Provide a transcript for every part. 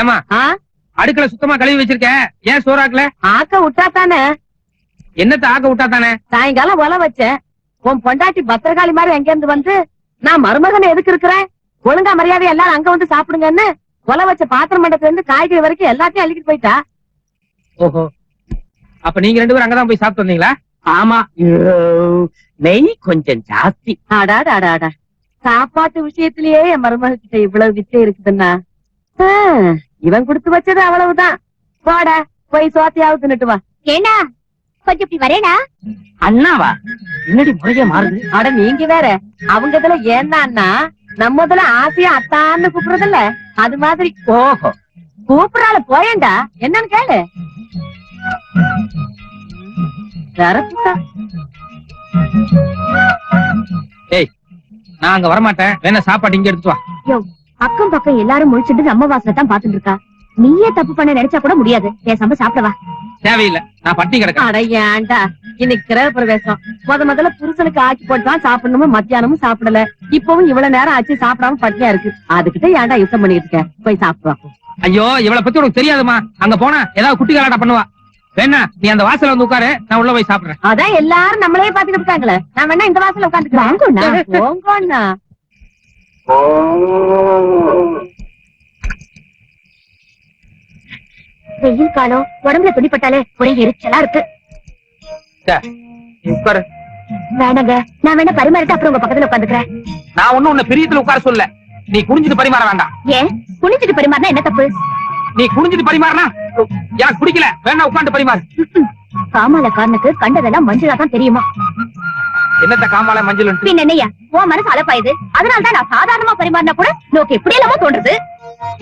ஏமா ஆ? அடுக்கல சுத்தமா கழுவி வச்சிருக்கேன் ஏன் சோறாக்கல? ஆக்க விட்டா தானே என்னத்த ஆக்க விட்டா தானே சாயங்காலம் ஒல வச்சேன். உன் பொண்டாட்டி பத்திரகாளி மாதிரி எங்க இருந்து வந்து நான் மருமகன் எதுக்கு இருக்கிறேன்? ஒழுங்கா மரியாதை எல்லாரும் அங்க வந்து சாப்பிடுங்கன்னு ஒல வச்ச பாத்திரம் மண்டத்துல இருந்து காய்கறி வரைக்கும் எல்லாத்தையும் அள்ளிக்கிட்டு போயிட்டா. ஓஹோ. அப்ப நீங்க ரெண்டு பேரும் அங்கதான் போய் சாப்பிட்டு வந்தீங்களா? ஆமா. நெய் கொஞ்சம் ஜாஸ்தி. அடாடா அடாடா சாப்பாட்டு விஷயத்திலேயே என் மருமக கிட்ட இவ்வளவு வித்தை இருக்குதுன்னா. இவன் கொடுத்து வச்சது அவ்வளவுதான். போடா போய் சோத்தையாவது தின்னுட்டு வா. ஏண்டா? கொஞ்சம் இப்படி வரேடா அண்ணாவா? என்னடி முறைய மாறுது. அட நீங்க வேற. அவங்க இதுல ஏன்னா நம்ம இதுல ஆசையா அத்தான்னு கூப்பிடுறதில்ல. அது மாதிரி. ஓஹோ. கூப்பிடறால போயேண்டா. என்னன்னு கேளு. தரப்புட்டா. நான் அங்க வரமாட்டேன். வேணா சாப்பாடு இங்க எடுத்துட்டு வா. அக்கம் பக்கம் எல்லாரும் முழிச்சிட்டு நம்ம வாசல தான் பாத்துட்டு இருக்கா. நீயே தப்பு பண்ண நினைச்சா கூட முடியாது. பேசாம சாப்பிடவா தேவையில்லை. நான் பட்டி கிடக்கேன் அட ஏன்டா? இன்னைக்கு கிரக பிரவேசம். முத முதல்ல புருஷனுக்கு ஆக்கி போட்டு தான் சாப்பிடணும் மத்தியானமும் சாப்பிடல. இப்பவும் இவ்வளவு நேரம் ஆச்சு சாப்பிடாம பட்டினியா இருக்கு. அதுக்கிட்ட ஏன்டா யுத்தம் பண்ணிட்டு இருக்க? போய் சாப்பிடுவான் ஐயோ இவளை பத்தி உனக்கு தெரியாதுமா? அங்க போனா ஏதாவது குட்டி கலாட்டா பண்ணுவா. வேணா நீ அந்த வாசல்ல வந்து உட்காரு. நான் உள்ள போய் சாப்பிடுறேன். அதான் எல்லாரும் நம்மளே பாத்துக்கிட்டு இருக்காங்களே. நான் வேணா இந்த வாசல்ல வாங்கோண்ணா. உட்காந்துக்கிறேன் வெயில் காலம் உடம்புல துணிப்பட்டாலே ஒரே எரிச்சலா இருக்கு. உட்காரு. வேணாங்க நான் வேணா பரிமாறிட்டு அப்புறம் உங்க பக்கத்துல உட்காந்துக்கிறேன். நான் ஒண்ணும் உன்னை பெரியத்துல உட்கார சொல்ல நீ குனிஞ்சிட்டு பரிமாற வேண்டாம். ஏன்? குனிச்சிட்டு பரிமாறினா என்ன தப்பு? நீ குனிஞ்சிட்டு பரிமாறினா எனக்கு பிடிக்கல. வேணா உட்காந்து பரிமாறு. காமாலக்காரனுக்கு கண்டதெல்லாம் மஞ்சளா தான் தெரியுமா? என்னத்த காமால மஞ்சள் பின் என்னையா உன் மனசு அலப்பாயுது. அதனால தான் நான் சாதாரணமா பரிமாறினா கூட நோக்கு எப்படி எல்லாமோ தோன்றுது.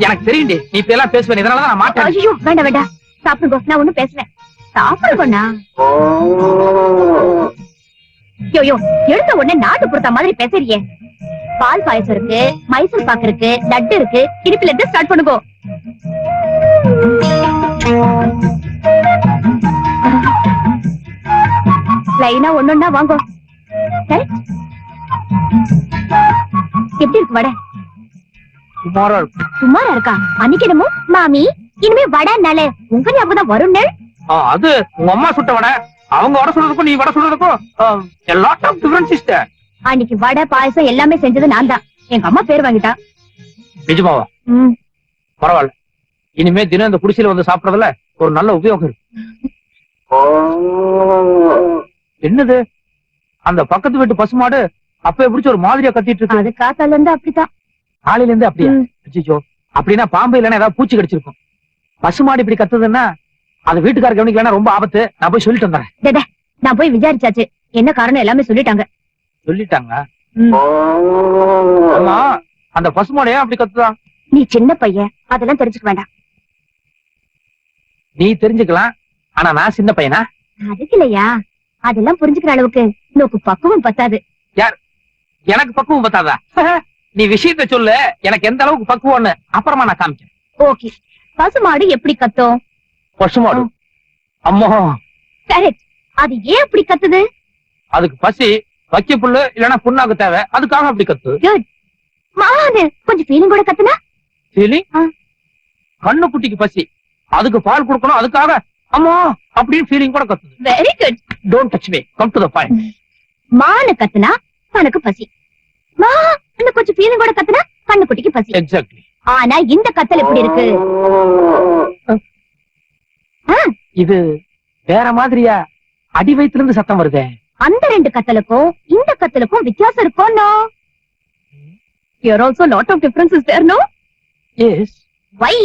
எனக்கு தெரியும்டி. நீ இப்ப எல்லாம் பேசுவேன். இதனாலதான் நான் மாட்டேன். ஐயோ வேண்டாம் வேண்டாம். சாப்பிடுங்க நான் ஒண்ணும் பேசுறேன் சாப்பிடுங்கண்ணா யோ யோ எடுத்த உடனே நாட்டு பொறுத்த மாதிரி பேசுறியே. பால் பாயசம் இருக்கு மைசூர் பாக்கு இருக்கு லட்டு இருக்கு. இடுப்புல இருந்து ஸ்டார்ட் பண்ணுங்க. லைனா ஒன்னொன்னா வாங்க. எப்படி இருக்கு வடை? சுமாரா இருக்கு. சுமாரா இருக்கா? அன்னைக்கு என்னமோ மாமி இனிமே வடைனாலே உங்க ஞாபகம் தான் வரும்னு ஆ, அது உங்க அம்மா சுட்ட வடை. அவங்க வடை சுடுறதுக்கும் நீ வடை சுடுறதுக்கும் லாட் ஆஃப் டிஃபரன்ஸ் இஸ் அன்னைக்கு வடை பாயசம் எல்லாமே செஞ்சது நான் தான். எங்க அம்மா பேர் வாங்கிட்டா. நிஜமாவா? பரவாயில்ல. இனிமே தினம் இந்த குடிசையில வந்து சாப்பிடறதுல ஒரு நல்ல உபயோகம் இருக்கு. என்னது? அந்த பக்கத்து வீட்டு பசுமாடு அப்ப பிடிச்ச ஒரு மாதிரியா கத்திட்டு இருக்கு. அது காத்தால இருந்து அப்படித்தான் காலையில இருந்து அப்படியா? அப்படின்னா பாம்பு இல்லைன்னா ஏதாவது பூச்சி கடிச்சிருக்கும். பசுமாடு இப்படி கத்துதுன்னா அது வீட்டுக்கார கவனிக்கலன்னா ரொம்ப ஆபத்து. நான் போய் சொல்லிட்டு வந்துடுறேன். நான் போய் விசாரிச்சாச்சு. என்ன காரணம் எல்லாமே சொல்லிட்டாங்க. சொல்லிட்டாங்க? அந்த பசுமாடு ஏன் அப்படி கத்துதா? நீ சின்ன பையன். அதெல்லாம் தெரிஞ்சுக்க வேண்டாம். நீ தெரிஞ்சுக்கலாம். ஆனா நான் சின்ன பையனா? அதுக்கு இல்லையா? அதெல்லாம் புரிஞ்சுக்கிற அளவுக்கு நோக்கு பக்குவம் பத்தாது. எனக்கு பக்குவம் பத்தாதா? நீ விஷயத்த சொல்லு எனக்கு எந்த அளவுக்கு பக்குவம்னு அப்புறமா நான் காமிக்கிறேன். ஓகே. பசுமாடு எப்படி கத்தும்? பசுமாடு? அம்மா. கரெக்ட் அது ஏன் அப்படி கத்துது? அதுக்கு பசி வைக்க புல்லு இல்லைன்னா புண்ணாக்கு தேவை. அதுக்காக அப்படி கத்து. மாது கொஞ்சம் ஃபீலிங் கூட கத்துனா? ஆ. கண்ணு குட்டிக்கு பசி. அதுக்கு பால் கொடுக்கணும் அதுக்காக. அம்மா. அப்படின்னு ஃபீலிங் கூட கத்துது. Very good don't touch me come to the point மானு கத்துனா தனக்கு பசி. மா இன்னும் கொஞ்சம் ஃபீலிங் கூட கத்துனா கண்ணுக்குட்டிக்கு பசி. எக்ஸாக்ட்லி ஆனா இந்த கத்தல் எப்படி இருக்கு? இது வேற மாதிரியா? அடி வயித்துல இருந்து சத்தம் வருதே. அந்த ரெண்டு கத்தலுக்கும் இந்த கத்தலுக்கும் வித்தியாசம் இருக்கும் no Here also lot of differences there, no? Yes Why?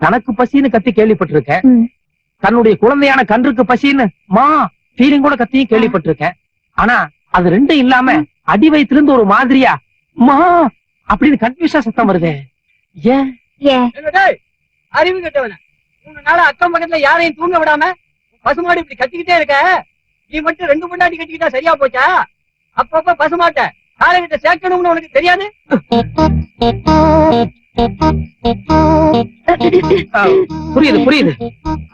தனக்கு பசின்னு கத்தி கேள்விப்பட்டிருக்கேன். தன்னுடைய குழந்தையான கன்றுக்கு பசின்னு மா ஃபீலிங் கூட கத்தியும் கேள்விப்பட்டிருக்கேன். ஆனா அது ரெண்டும் இல்லாம அடி இருந்து ஒரு மாதிரியா மா அப்படின்னு கன்ஃபியூஸா சத்தம் வருது. ஏன்? அறிவு கட்டவன. மூணு நாள் அக்கம் பக்கத்துல யாரையும் தூங்க விடாம பசுமாடு இப்படி கத்திக்கிட்டே இருக்க. நீ மட்டும் ரெண்டு முன்னாடி கட்டிக்கிட்டா சரியா போச்சா? அப்பப்ப பசுமாட்ட காலைகிட்ட சேர்க்கணும்னு உனக்கு தெரியாது? புரியுது புரியுது.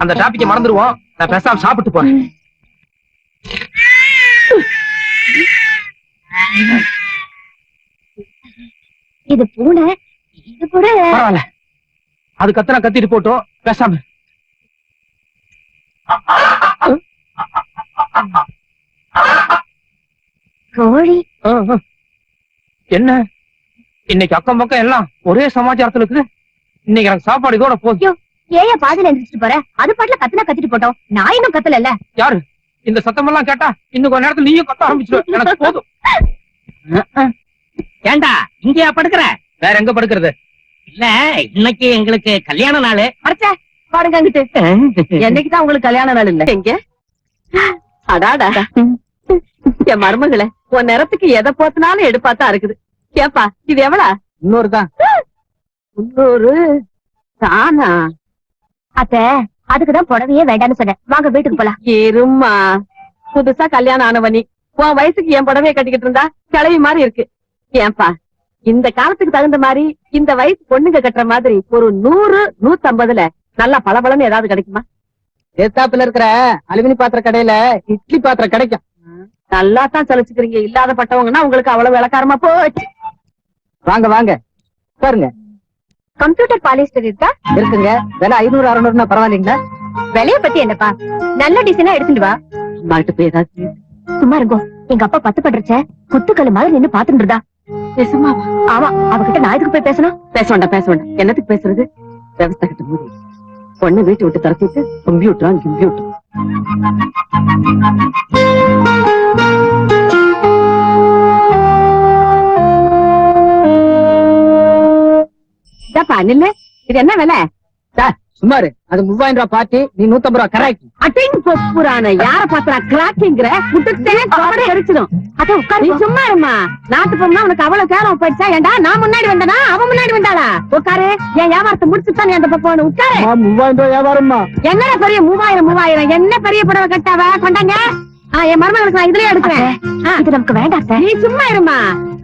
அந்த டாபிக்க மறந்துடுவோம் நான் பேசாம சாப்பிட்டு போறேன். இது பூனை இது கூட பரவாயில்ல. அது கத்துனா கத்திட்டு போட்டோம். பேசாம. கோழி. என்ன? இன்னைக்கு அக்கம் பக்கம் எல்லாம் ஒரே சமாச்சாரத்துல இருக்குது. இன்னைக்கு எனக்கு சாப்பாடு இதோட போதும். ஏன் பாதியில எந்திரிச்சிட்டு போற? அது பாட்டுல கத்துனா கத்திட்டு போட்டோம். நான் இன்னும் கத்தல யாரு? இந்த சத்தம் எல்லாம் கேட்டா இன்னும் கொஞ்ச நேரத்துல நீயும் கத்த ஆரம்பிச்சிருவ. எனக்கு போதும். ஏண்டா இங்கேயா படுக்கிற? வேற எங்க படுக்கிறது? இல்ல இன்னைக்கு எங்களுக்கு கல்யாண நாளு. அரைச்சா பாருங்க அங்கிட்டு. என்னைக்குதான் உங்களுக்கு கல்யாண நாள் இல்ல? எங்க? அடாடா. என் மருமகளே உன் நேரத்துக்கு எதை போத்தினாலும் எடுப்பாத்தான் இருக்குது. ஏப்பா இது எவ்வளா? இன்னொரு தான் முன்னூறு தானா? அத்த அதுக்குதான் புடவையே வேண்டாம்னு சொன்னேன். வாங்க வீட்டுக்கு போலாம். இரும்மா புதுசா கல்யாணம் ஆனவனி உன் வயசுக்கு என் புடவைய கட்டிக்கிட்டு இருந்தா கிளவி மாதிரி இருக்கு. ஏன்பா இந்த காலத்துக்கு தகுந்த மாதிரி இந்த வயசு பொண்ணுங்க கட்டுற மாதிரி ஒரு நூறு நூத்தம்பதுல நல்லா பளபளன்னு ஏதாவது கிடைக்குமா? எத்தாப்புல இருக்கிற அலுமினி பாத்திர கடையில இட்லி பாத்திரம் கிடைக்கும். நல்லா தான் சலிச்சுக்கிறீங்க. இல்லாத பட்டவங்கன்னா உங்களுக்கு அவ்வளவு விளக்காரமா போச்சு. வாங்க வாங்க. பாருங்க. கம்ப்யூட்டர் பாலிஸ்டர் இருக்கா? இருக்குங்க. விலை ஐநூறு அறுநூறுனா பரவாயில்லைங்களா? விலைய பத்தி என்னப்பா? நல்ல டிசைனா எடுத்துட்டு வா. அம்மாகிட்ட போய் ஏதாவது சும்மா இருங்கோ. எங்க அப்பா பத்து பண்றச்ச குத்துக்கல்லு மாதிரி நின்னு பாத்துட்டு இருந்தா. பேசுமாவா ஆமா அவகிட்ட நான் எதுக்கு போய் பேசணும்? பேச வேண்டாம் பேச வேண்டாம். என்னத்துக்கு பேசுறது? விவசாய கிட்ட மூடி. பொண்ணு வீட்டை விட்டு துரத்திட்டு கம்ப்யூட்டர் கம்ப்யூட்டர் நில்லு. இது என்ன விலை? சுமாரு அது மூவாயிரம் ரூபாய் பாட்டி நீ நூத்தம்பது ரூபாய் கரெக்ட் அட்டிங் பொப்புரான யார பாக்குறா கிளாக்கிங்கிற? முட்டுச்சே கவரை எரிச்சிடும். அத உட்காரு. சும்மா இருமா நாட்டு பொண்ணா உனக்கு அவ்வளவு கேரம் போயிடுச்சா? ஏண்டா நான் முன்னாடி வந்தனா? அவன் முன்னாடி வந்தாளா? உட்காரு. என் வியாபாரத்தை முடிச்சுட்டு நீ அந்த பக்கம் உட்காரு. மூவாயிரம் ரூபாய் வியாபாரம்மா. என்ன பெரிய மூவாயிரம் மூவாயிரம்? என்ன பெரிய புடவை கட்டாவ? கொண்டாங்க. என் மருமகளுக்கு நான் இதுலயே எடுக்கிறேன். இது நமக்கு வேண்டாம். நீ சும்மா இருமா.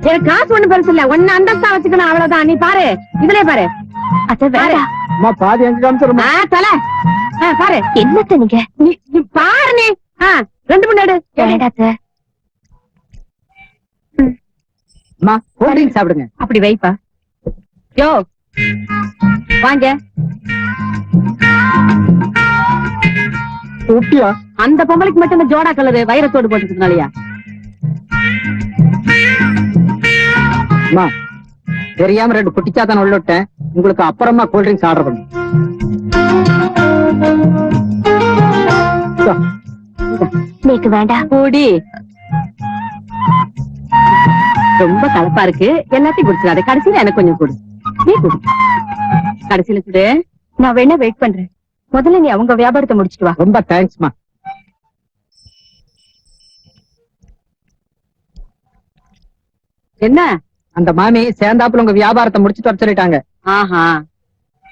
எனக்கு காசு ஒண்ணு பெருசு இல்ல. ஒன்னு அந்தஸ்தா வச்சுக்கணும் அவ்வளவுதான். நீ பாரு. இதுலயே பாரு. அத்தை அம்மா பாதி எங்க காமிச்சிருமா? தலை. பாரு. என்னத்த நீங்க? நீ பாரு நீ. ரெண்டு கூல் ட்ரிங்க் சாப்பிடுங்க. அப்படி வைப்பா. யோ வாங்க. ஊட்டியா? அந்த பொம்பளைக்கு மட்டும் இந்த ஜோடா கலரு வைரத்தோடு போட்டுக்கிறதுனாலயா அம்மா தெரியாம ரெண்டு குட்டிச்சாத்தான் உள்ள விட்டேன். உங்களுக்கு அப்புறமா கூல் ட்ரிங்க்ஸ் ஆர்டர் பண்ணு. நீக்கு வேண்டாம் கூடி ரொம்ப கலப்பா இருக்கு. எல்லாத்தையும் குடிச்சிடாது கடைசியில எனக்கு கொஞ்சம் கொடு. நீ குடு. கடைசியில குடு நான் வேணா வெயிட் பண்றேன். முதல்ல நீ அவங்க வியாபாரத்தை முடிச்சிட்டு வா. ரொம்ப தேங்க்ஸ்மா என்ன? அந்த மாமி சேர்ந்தாப்புல உங்க வியாபாரத்தை முடிச்சுட்டு வர சொல்லிட்டாங்க. ஆஹா.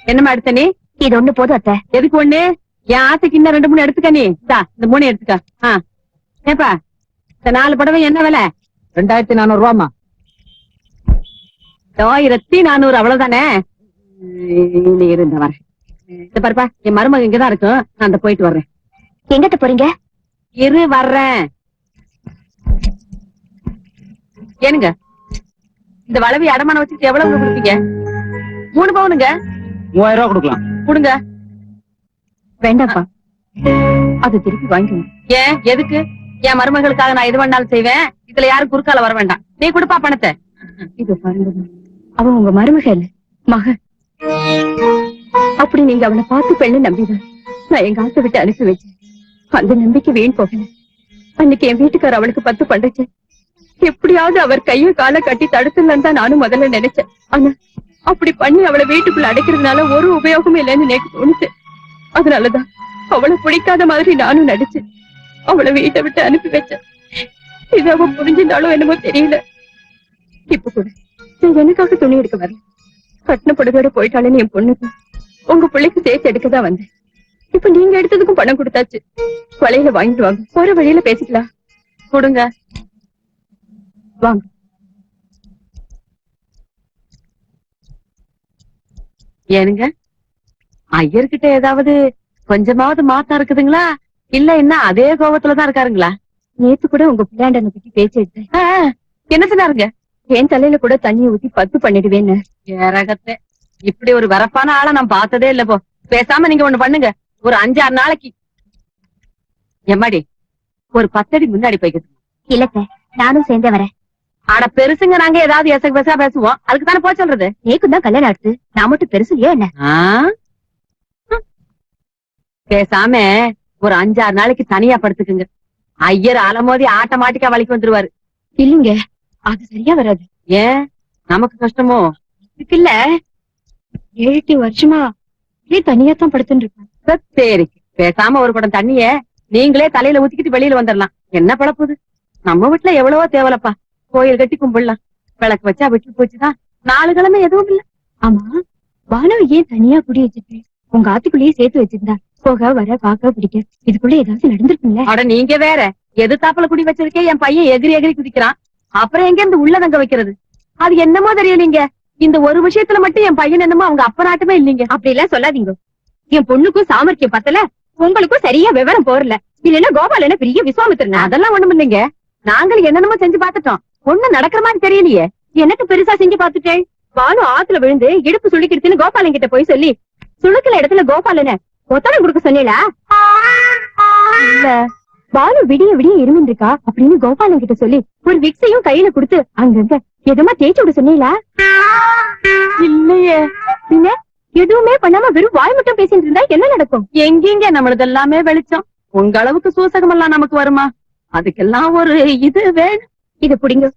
என்னம்மா எடுத்த நீ? இது ஒண்ணு போதும் அத்தை. எதுக்கு ஒண்ணு? என் ஆத்துக்கு இன்னும் ரெண்டு மூணு எடுத்துக்க நீ. இந்தா, இந்த மூணு எடுத்துக்க. ஆ. ஏப்பா இந்த நாலு புடவை என்ன விலை? ரெண்டாயிரத்தி நானூறு ரூபாமா ஆயிரத்தி நானூறு அவ்வளவுதானே? உம், பாருப்பா என் மருமக இங்கதான் இருக்கும் நான் அந்த போயிட்டு வர்றேன். எங்கத்த போறீங்க? இரு வர்றேன். ஏனுங்க இந்த வளவி அடமானம் வச்சுட்டு எவ்வளவு கொடுப்பீங்க? மூணு பவுனுங்க. மூவாயிரம் ரூபாய் கொடுக்கலாம். கொடுங்க. வேண்டாம்ப்பா. அது திருப்பி வாங்கிக்கணும். ஏன் எதுக்கு? என் மருமகளுக்காக நான் எது வேணாலும் செய்வேன். இதுல யாரும் குறுக்கால வர வேண்டாம். நீ கொடுப்பா பணத்தை. இது பாருங்க. அவன் உங்க மருமக இல்ல மக. அப்படி நீங்க அவனை பார்த்து பெண்ணு நம்பிதான். நான் எங்க ஆசை விட்டு அனுப்பி வச்சேன். அந்த நம்பிக்கை வீண் போகல. அன்னைக்கு என் வீட்டுக்காரர் அவளுக்கு பத்து பண்றச்சு எப்படியாவது அவர் கைய கால கட்டி தடுத்துலன்னு தான் நானும் முதல்ல நினைச்சேன். ஆனா அப்படி பண்ணி அவளை வீட்டுக்குள்ள அடைக்கிறதுனால ஒரு உபயோகமும் இல்லைன்னு எனக்கு தோணுச்சு. அதனாலதான் அவளை பிடிக்காத மாதிரி நானும் நடிச்சேன். அவளை வீட்டை விட்டு அனுப்பி வச்சேன். இது அவ புரிஞ்சிருந்தாலும் என்னமோ தெரியல. இப்ப கூட நான் எனக்காக துணி எடுக்க வரல. கட்டின புடவையோட போயிட்டாலேன்னு என் பொண்ணுக்கு உங்க பிள்ளைக்கு சேர்த்து எடுக்க தான் வந்தேன். இப்ப நீங்க எடுத்ததுக்கும் பணம் கொடுத்தாச்சு. வலையில வாங்கிட்டு வாங்க. போற வழியில பேசிக்கலாம். கொடுங்க. வாங்க. ஏனுங்க? ஐயர்கிட்ட ஏதாவது கொஞ்சமாவது மாத்தம் இருக்குதுங்களா? இல்ல என்ன அதே கோபத்துலதான் இருக்காருங்களா? நேத்து கூட உங்க பிள்ளையாண்டனை பத்தி பேச்சு எடுத்தேன். என்ன சொன்னாருங்க? என் தலையில கூட தண்ணியை ஊத்தி பத்து பண்ணிடுவேன்னு. ஏரகத்தை. இப்படி ஒரு வரப்பான ஆளை நான் பார்த்ததே இல்ல போ பேசாம நீங்க ஒண்ணு பண்ணுங்க. ஒரு அஞ்சாறு நாளைக்கு. எம்மாடி ஒரு பத்தடி முன்னாடி போய்க்குது இல்லத்த நானும் சேர்ந்தே வரேன். ஆட பெருசுங்க நாங்க ஏதாவது எசகு பெசா பேசுவோம். அதுக்கு தானே போய் சொல்றது? நேக்கும் தான் கல்யாணம் ஆடுது நான் மட்டும் பெருசு இல்லையா என்ன. பேசாம ஒரு அஞ்சாறு நாளைக்கு தனியா படுத்துக்குங்க. ஐயர் அலமோதி ஆட்டோமேட்டிக்கா வலிக்கு வந்துருவாரு. இல்லைங்க அது சரியா வராது. ஏன்? நமக்கு கஷ்டமோ? இதுக்கு இல்ல. ஏழு வருஷமா இப்படியே தனியா தான் படுத்துட்டு இருக்கேன் சரி பேசாம ஒரு குடம் தண்ணிய நீங்களே தலையில ஊத்திக்கிட்டு வெளியில வந்துடலாம் என்ன பழப்புது? நம்ம வீட்டுல எவ்வளவோ தேவலப்பா. கோயில் கட்டி கும்பிடலாம். விளக்கு வச்சா விட்டு போச்சுதான் நாலு கிழமை எதுவும் இல்ல. ஆமா வானவ ஏன் தனியா குடி வச்சிருக்கு? உங்க ஆத்துக்குள்ளேயே சேர்த்து வச்சிருந்தா போக வர பாக்க பிடிக்க இதுக்குள்ள ஏதாவது நடந்திருக்குல்ல அட நீங்க வேற. எது தாப்புல குடி வச்சிருக்கே என் பையன் எகிரி எகிரி குதிக்கிறான். அப்புறம் எங்க இருந்து உள்ள தங்க வைக்கிறது? அது என்னமோ தெரியலீங்க. இந்த ஒரு விஷயத்துல மட்டும் என் பையன் என்னமோ அவங்க அப்பனாட்டுமே இல்லீங்க. அப்படி எல்லாம் சொல்லாதீங்க. என் பொண்ணுக்கும் சாமர்த்தியம் பத்தல. உங்களுக்கும் சரியா விவரம் போறல. இல்லன்னா கோபால் என்ன பெரிய விஸ்வாமித்திரனா அதெல்லாம் ஒண்ணும் இல்லைங்க. நாங்களும் என்னென்னமோ செஞ்சு பார்த்துட்டோம். ஒண்ணு நடக்கிற மாதிரி தெரியலையே. எனக்கு பெருசா செஞ்சு பாத்துட்டேன் பாலு ஆத்துல விழுந்து இடுப்பு சுளுக்கிடுச்சுன்னு கோபாலன் கிட்ட போய் சொல்லி சுளுக்கல இடத்துல கோபாலன ஒத்தடம் கொடுக்க சொன்னீங்களா இல்ல. பானு விடிய விடிய இருமின்றிருக்கா அப்படின்னு கோபாலன் கிட்ட சொல்லி ஒரு விக்ஸையும் கையில கொடுத்து அங்கங்க எதுமா தேய்ச்சி விட சொன்னீங்களா? இல்லையே. பின்ன எதுவுமே பண்ணாம வெறும் வாய் மட்டும் பேசிட்டு இருந்தா என்ன நடக்கும்? எங்கெங்க நம்மளது எல்லாமே வெளிச்சம்? உங்க அளவுக்கு சூசகம் எல்லாம் நமக்கு வருமா? அதுக்கெல்லாம் ஒரு இது வேணும். இது புடிங்க.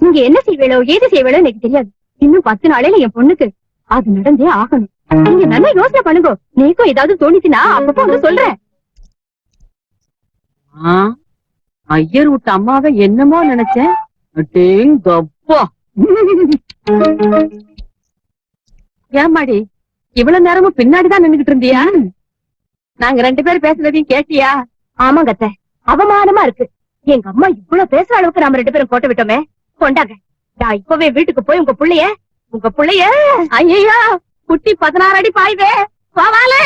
நீங்க என்ன செய்வேளோ ஏது செய்வேளோ எனக்கு தெரியாது. இன்னும் பத்து நாளையில என் பொண்ணுக்கு அது நடந்தே ஆகணும். நீங்க நல்லா யோசனை பண்ணுங்க. நீக்கும் ஏதாவது தோணிச்சுன்னா அப்பப்போ வந்து சொல்றேன். ஐயர் விட்ட அம்மாவை என்னமோ நினைச்சேன். அடேங்கப்பா. ஏமாடி இவ்வளவு நேரமும் பின்னாடிதான் நின்னுகிட்டு இருந்தியா? நாங்க ரெண்டு பேரும் பேசுனதையும் கேட்டியா? ஆமாங்க அவமானமா இருக்கு. எங்க அம்மா இவ்வளவு பேசுற அளவுக்கு நாம ரெண்டு பேரும் போட்டு விட்டோமே. கொண்டாங்க. நான் இப்பவே வீட்டுக்கு போய் உங்க புள்ளைய உங்க புள்ளைய ஐயோ குட்டி பதினாறு அடி பாய்வே போவாலே